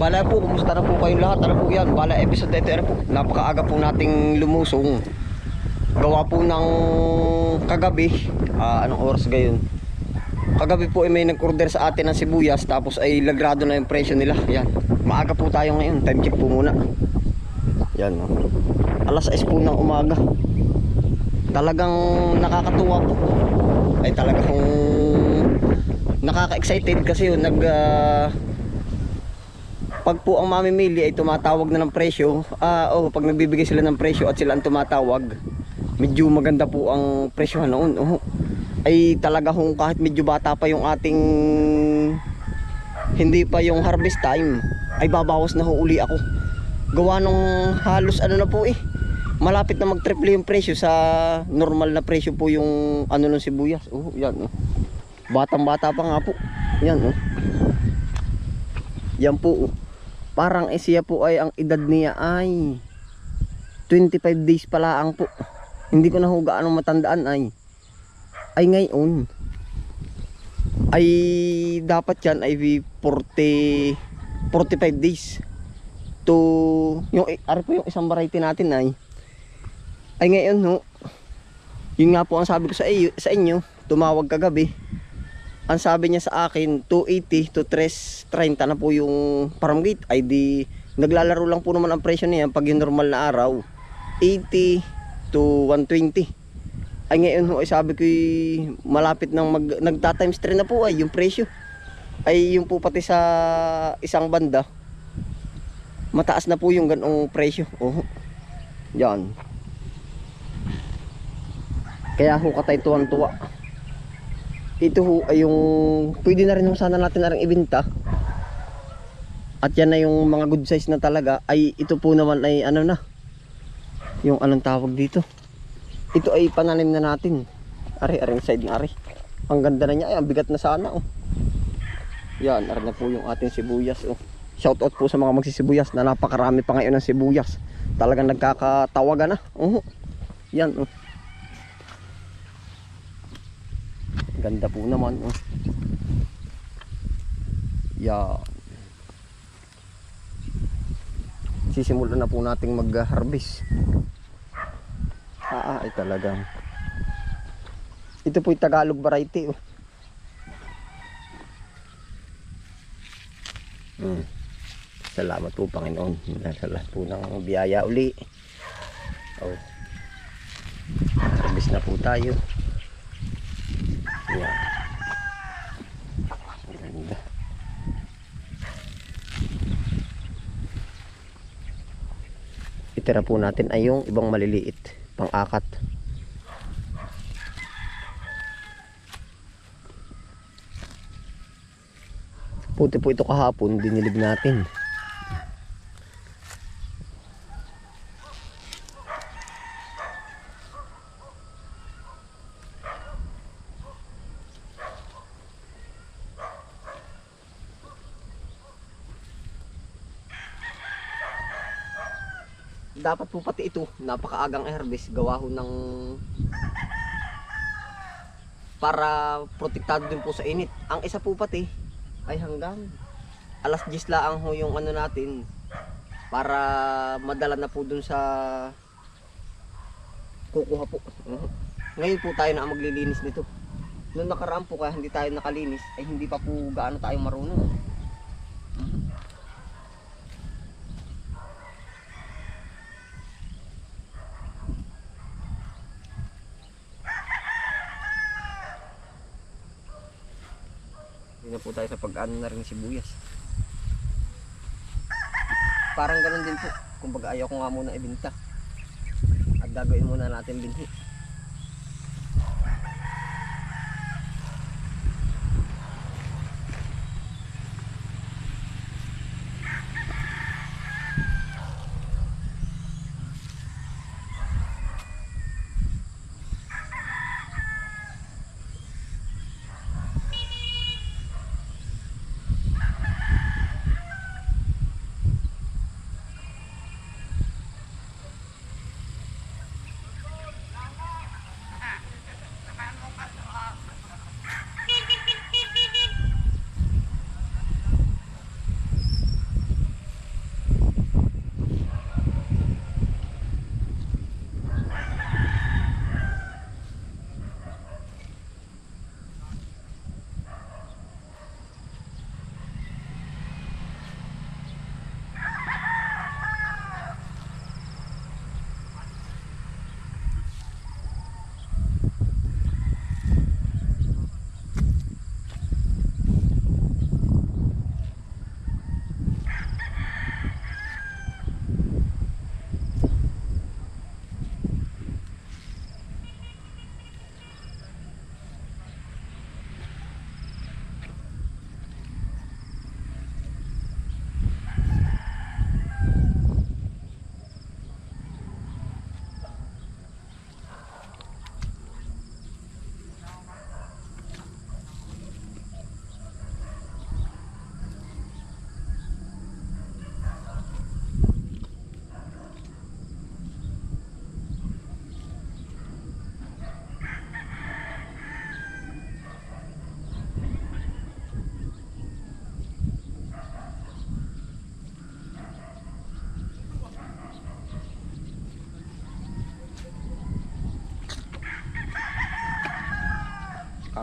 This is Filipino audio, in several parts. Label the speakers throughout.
Speaker 1: Bala po, kumusta na po kayong lahat? Ano po yan? Bala episode ito ano po. Napakaaga po nating lumusong. Gawa po ng kagabi. Ah, anong oras gayon? Kagabi po ay may nag-order sa atin ng sibuyas tapos ay lagrado na yung presyo nila. Yan. Maaga po tayo ngayon. Time check po muna. Yan. Oh. Alas 6 po ng umaga. Talagang nakakatuwa po. Ay talagang nakaka-excited kasi yun nag ah, pag po ang mamimili ay tumatawag na ng presyo, ah oh, pag nagbibigay sila ng presyo at sila ang tumatawag, medyo maganda po ang presyo noon. Oh, ay talaga kung kahit medyo bata pa yung ating hindi pa yung harvest time, ay babawas na ho uli ako. Gawa nung halos ano na po eh. Malapit na mag-triple yung presyo sa normal na presyo po yung ano ng sibuyas. Oh, yan oh. Batang-bata pa nga po. Yan oh. Yan po oh. Parang eh, siya po ay ang edad niya ay 25 days pala ang po. Hindi ko na ho gaano matandaan ay. Ay ngayon. Ay dapat yan ay 40 45 days to yung ari po yung isang variety natin ay ay ngayon ho yun nga po ang sabi ko sa iyo sa inyo tumawag kagabi ang sabi niya sa akin 280 to 330 na po yung farm gate. Ay naglalaro lang po naman ang presyo niya pag yung normal na araw 80 to 120 ay ngayon ho sabi ko malapit nang mag nagta times 3 na po ay yung presyo. Ay yung po pati sa isang banda mataas na po yung ganong presyo. Oh yan. Kaya ho katay tuwan tuwa ito ho ay yung pwede na rin ho sana natin na rin ibenta. At yan na yung mga good size na talaga. Ay ito po naman ay ano na? Yung anong tawag dito? Ito ay pananim na natin. Ari aring side na ari. Ang ganda na niya. Ay ang bigat na sana oh. Yan ari na po yung ating sibuyas oh. Shout out po sa mga magsisibuyas na napakarami pa ngayon ng sibuyas. Talagang nagkakatawagan na oh. Yan oh Ganda po naman. Oh. Yan. Sisimulan na po nating mag-harvest. Ah, ay talagang. Ito po yung Tagalog variety. Oh. Hmm. Salamat po Panginoon. Sa lahat po ng biyaya uli. Oh. Harvest na po tayo. Yan. Ganda. Itira po natin ay yung ibang maliliit, pang-akat. Puti po ito kahapon, dinilib natin. Dapat po pati ito napakaagang harvest gawa ho ng para protektado din po sa init. Ang isa po pati ay hanggang alas 10 lang ho yung ano natin para madala na po dun sa kukuha po. Mhm. ngayon po tayo na maglilinis nito. Noong nakaraan po kaya hindi tayo nakalinis ay hindi pa po gaano tayo marunong na po tayo sa pag-ano na rin sibuyas. Parang ganun din po. Kumbaga ayaw ko nga muna ibenta. At gagawin muna natin binhi.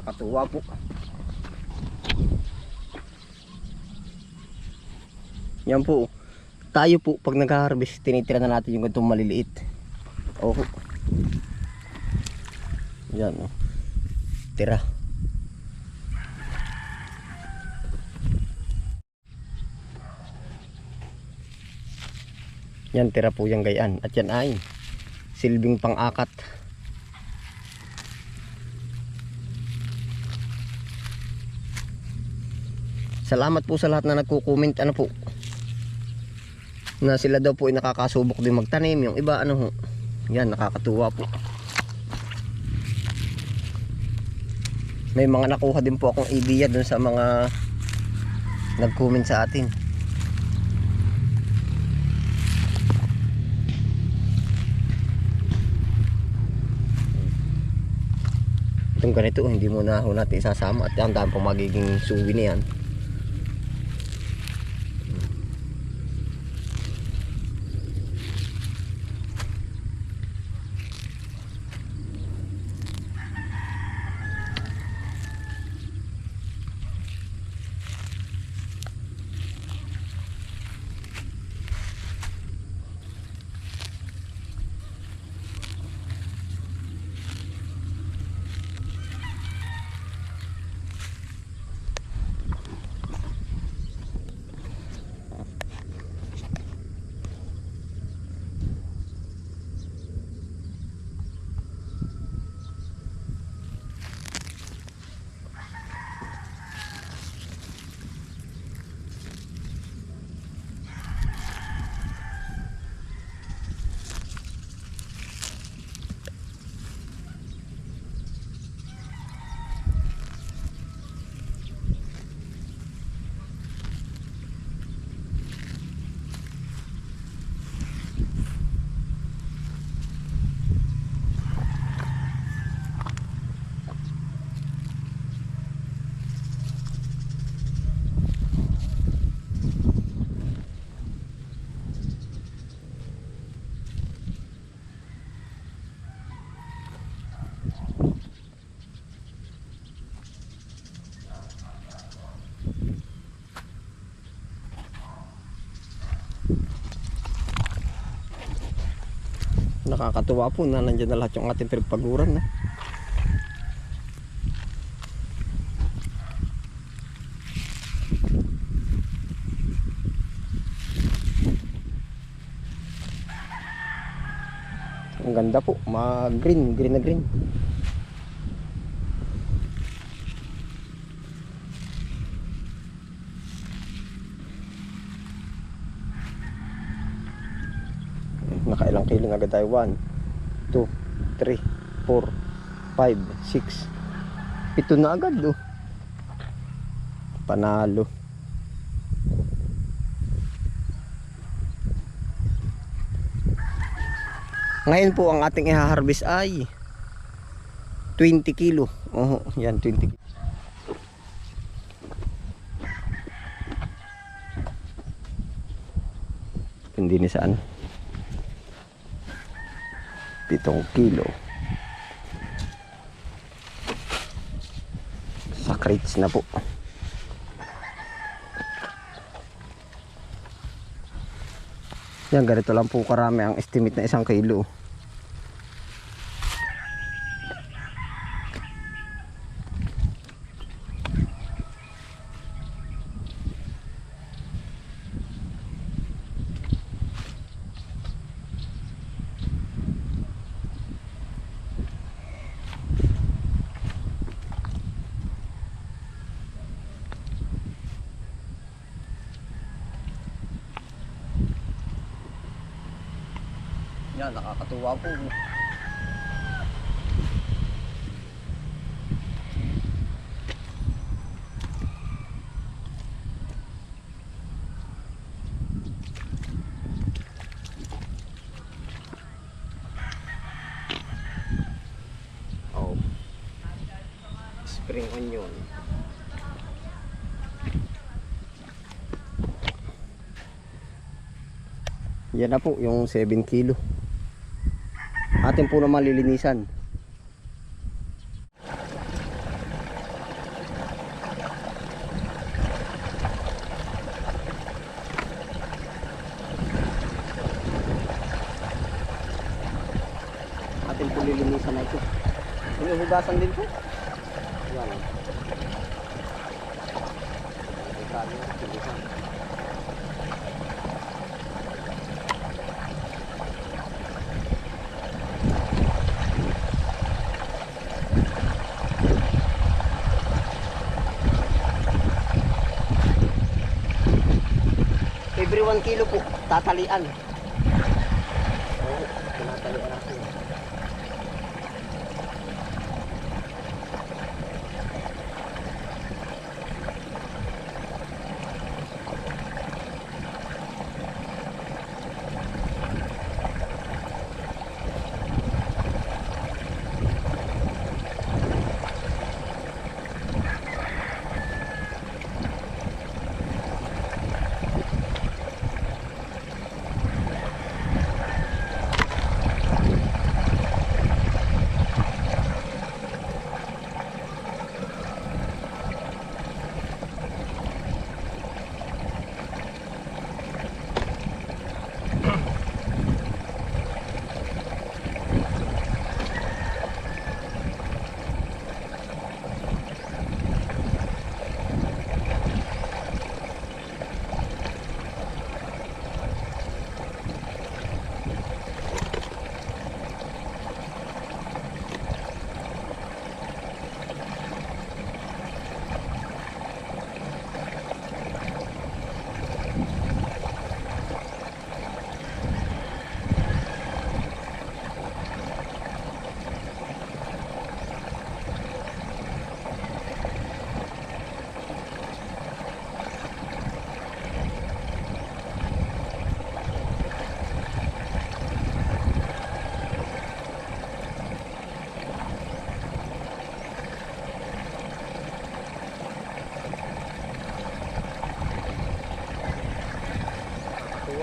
Speaker 1: Nakakatuwa po. Yan po. Tayo po, pag nag-harvest, tinitira na natin yung ganitong maliliit. Oh. Yan, oh. Tira. Yan, tira po yung gayaan. At yan ay silbing pang-akat. Salamat po sa lahat na nagko-comment ano po. Na sila daw po ay nakakasubok din magtanim. Yung iba ano ho. Yan, nakakatuwa po. May mga nakuha din po akong idea dun sa mga nag-comment sa atin. Itong ganito, hindi mo na ho natin isasama at ang dami pong magiging suwi na Nakakatuwa po na nandiyan na lahat yung ating pinagpaguran na. Ang ganda po, ma-green, green na green. Na agad tayo? 1, 2, 3, 4, 5, 6. Ito na agad oh. Panalo. Ngayon po ang ating i-harvest ay 20 kilo. Oh, yan 20 kilo. Hindi ni saan. Pitong kilo. Sa crates na po. Yan ganito lang po karami ang estimate na isang kilo yan nakakatuwa po. Oh. Spring onion. Yan na po yung 7 kilo atin po naman lilinisan. Atin po lilinisan na ito. Hinuhugasan din po? Yan ang tayo 1 kilo po, tatalian. Oo, tinatalian natin.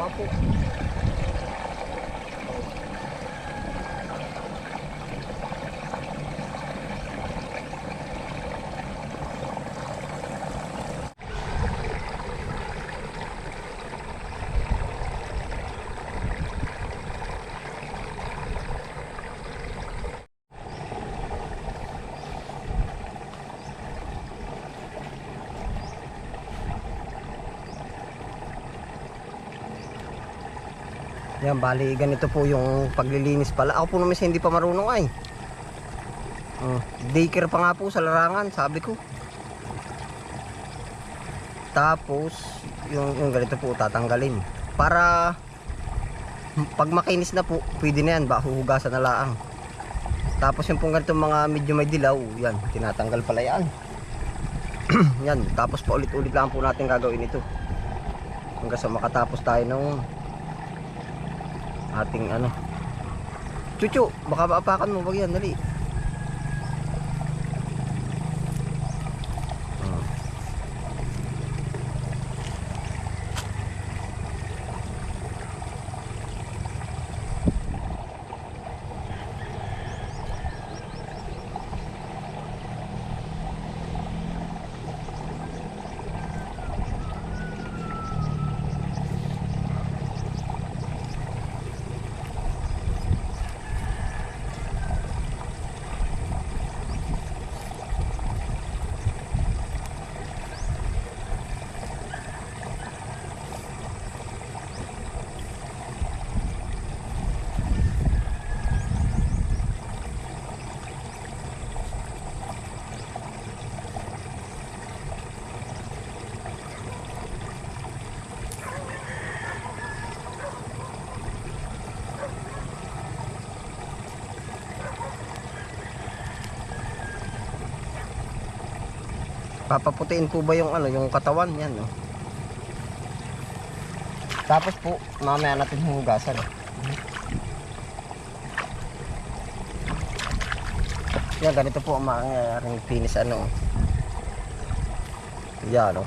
Speaker 1: Tuwa po. Yan, bali ganito po yung paglilinis pala. Ako po naman siya hindi pa marunong ay. Uh, daycare pa nga po sa larangan, sabi ko. Tapos, yung, yung ganito po tatanggalin. Para pag makinis na po, pwede na yan, ba huhugasan na laang. Tapos yung pong ganito mga medyo may dilaw, yan, tinatanggal pala yan. yan, tapos pa ulit-ulit lang po natin gagawin ito. Hanggang sa makatapos tayo ng ating ano. Chuchu, baka maapakan mo. Wag yan, dali Papaputiin po ba yung ano, yung katawan yan, no? Tapos po, mamaya natin hugasan. Yan, ganito po ang mangyayaring finish ano. Yan, no?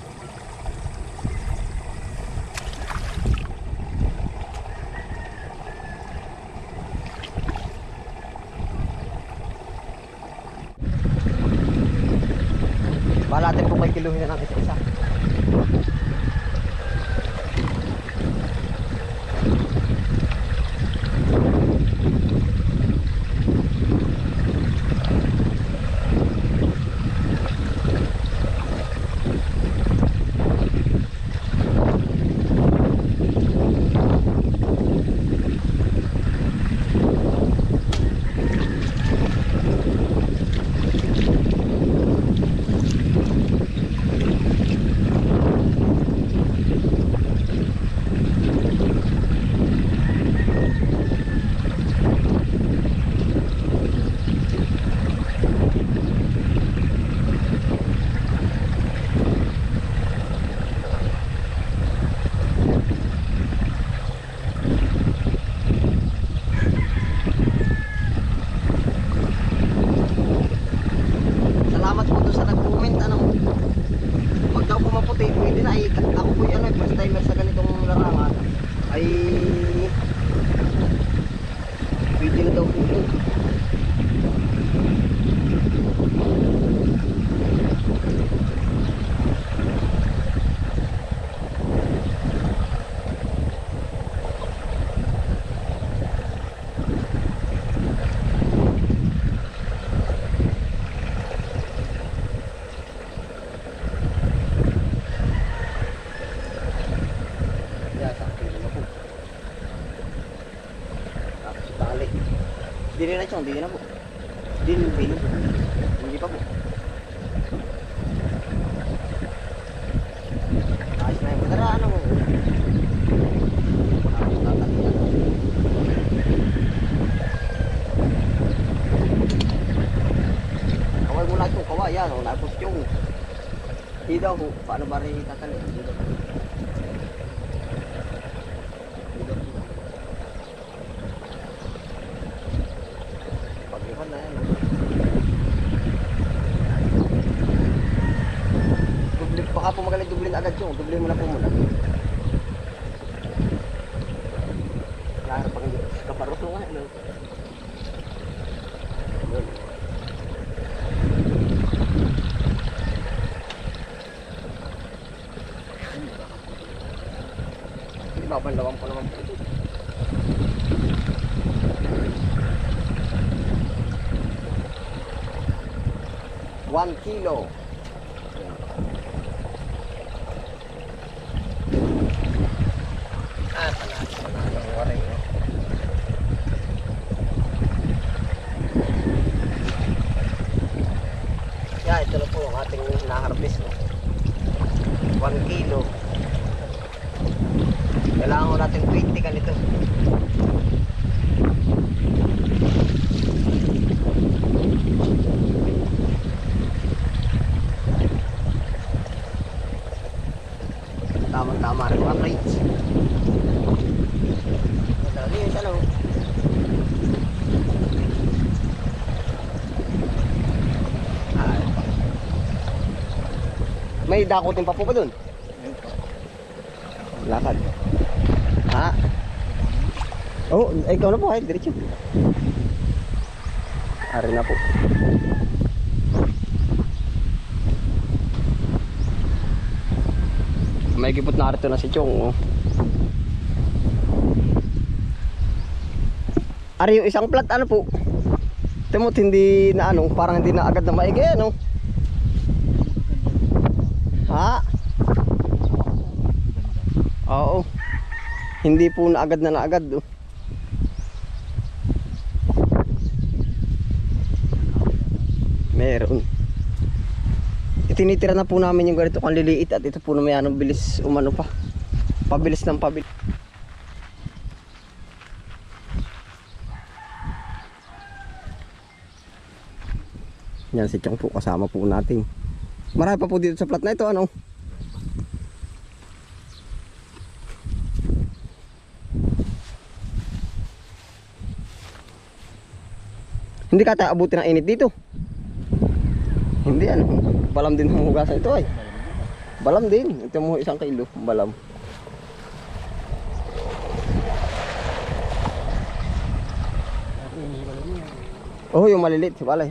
Speaker 1: Hindi rin na siyang, hindi na po. Hindi na. Hindi pa po. Ayos na yung kadaraan mo. Wala. Kaway mo lang itong kaway, yan, o, napos yung. Hindi daw po, paano ba rin tatalian? Hindi daw. Paglihan na yan. Dubli, baka po magaling dublin agad yung. Dublin mo na po muna. Pa kayo. Kaparot nga. Ano? Yun. Babanlawan ko naman po. One kilo. Ah, panalo, panalo ang waray, no? Yeah, ito na po ang ating na-harvest, no? One kilo. Kailangan ko natin 20 ganito. Tama-tama rin mga rates. Madali yun siya lang. Ah, May dakotin pa po ba dun? Lakad. Ha? Oh, ikaw na po, ay, diretso. Ari na po. May gipot na arito na si Chong. Oh. Ari yung isang plat ano po? Timot hindi na ano, parang hindi na agad na maigi ano. Ha? Oo. Hindi po na agad na na agad oh. Meron. Itinitira na po namin yung ganito kang liliit at ito po na may anong bilis umano pa. Pabilis ng pabilis. Yan si Chong po kasama po natin. Marami pa po dito sa plat na ito ano. Hindi ka tayo abutin ng init dito. Hindi ano. Balam din ang hugasan ito ay. Balam din. Ito mo isang kilo. Balam. Oh, yung maliliit. Balay.